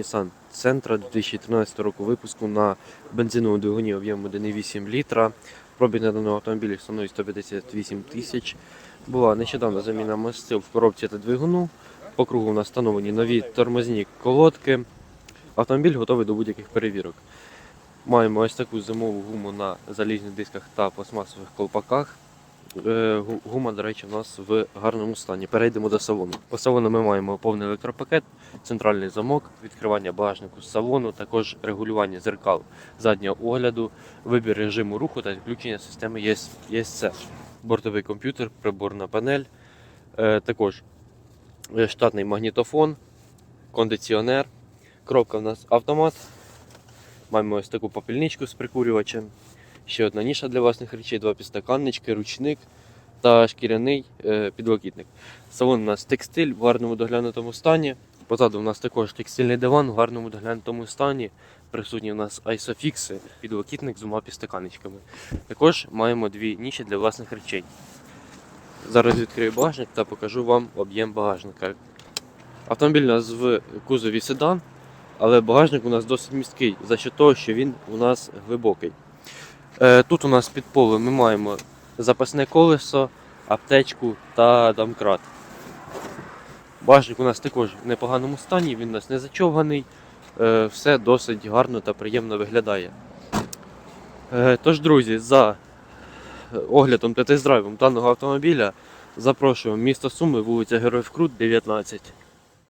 Nissan Sentra 2013 року випуску на бензиновому двигуні об'ємом 1,8 літра. Пробіг на даному автомобілі становить 158 тисяч. Була нещодавно заміна мастил в коробці та двигуну. По кругу у нас встановлені нові тормозні колодки. Автомобіль готовий до будь-яких перевірок. Маємо ось таку зимову гуму на залізних дисках та пластмасових колпаках. Е, гу- Гума, до речі, у нас в гарному стані. Перейдемо до салону. По салону ми маємо повний електропакет, центральний замок, відкривання багажнику з салону, також регулювання зеркал заднього огляду, вибір режиму руху та відключення системи ЄС- Бортовий комп'ютер, приборна панель, е, також е, штатний магнітофон, кондиціонер. Коробка в нас автомат. Маємо ось таку попільничку з прикурювачем. Ще одна ніша для власних речей, два підстаканнички, ручник та шкіряний е, підлокітник. Салон у нас текстиль в гарному доглянутому стані. Позаду у нас також текстильний диван в гарному доглянутому стані. Присутні у нас айсофікси, підлокітник з двома підстаканничками. Також маємо дві ніші для власних речей. Зараз відкрию багажник та покажу вам об'єм багажника. Автомобіль у нас в кузові седан, але багажник у нас досить місткий за що того, що він у нас глибокий. Е, Тут у нас під полем ми маємо запасне колесо, аптечку та домкрат. Багажник у нас також в непоганому стані, він у нас не зачовганий, е, все досить гарно та приємно виглядає. Е, Тож, друзі, за оглядом та тест-драйвом даного автомобіля запрошуємо місто Суми, вулиця Героїв Крут, 19.